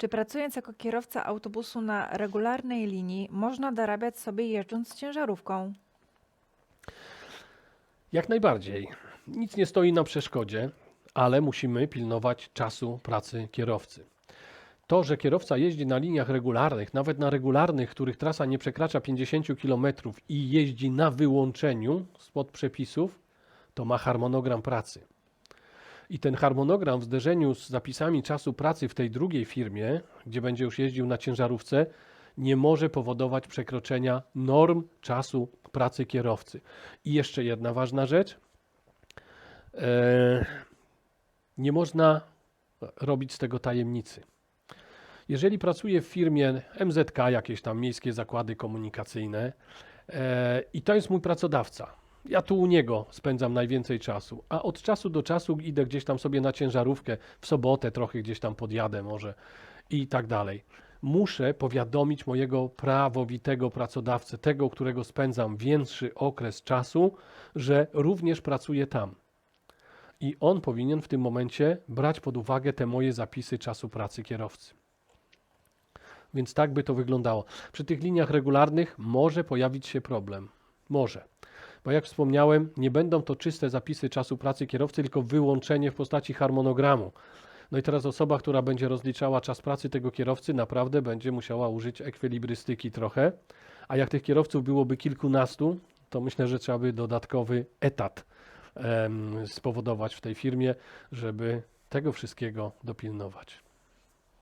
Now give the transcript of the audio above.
Czy pracując jako kierowca autobusu na regularnej linii można dorabiać sobie jeżdżąc ciężarówką? Jak najbardziej. Nic nie stoi na przeszkodzie, ale musimy pilnować czasu pracy kierowcy. To, że kierowca jeździ na liniach regularnych, nawet na regularnych, których trasa nie przekracza 50 km i jeździ na wyłączeniu spod przepisów, to ma harmonogram pracy. I ten harmonogram w zderzeniu z zapisami czasu pracy w tej drugiej firmie, gdzie będzie już jeździł na ciężarówce, nie może powodować przekroczenia norm czasu pracy kierowcy. I jeszcze jedna ważna rzecz. E, nie można robić z tego tajemnicy. Jeżeli pracuję w firmie MZK, jakieś tam miejskie zakłady komunikacyjne, e, i to jest mój pracodawca, ja tu u niego spędzam najwięcej czasu, a od czasu do czasu idę gdzieś tam sobie na ciężarówkę, w sobotę trochę gdzieś tam podjadę może i tak dalej. Muszę powiadomić mojego prawowitego pracodawcę, tego, którego spędzam większy okres czasu, że również pracuję tam. I on powinien w tym momencie brać pod uwagę te moje zapisy czasu pracy kierowcy. Więc tak by to wyglądało. Przy tych liniach regularnych może pojawić się problem. Może. Bo jak wspomniałem, nie będą to czyste zapisy czasu pracy kierowcy, tylko wyłączenie w postaci harmonogramu. No i teraz osoba, która będzie rozliczała czas pracy tego kierowcy, naprawdę będzie musiała użyć ekwilibrystyki trochę. A jak tych kierowców byłoby kilkunastu, to myślę, że trzeba by dodatkowy etat em, spowodować w tej firmie, żeby tego wszystkiego dopilnować.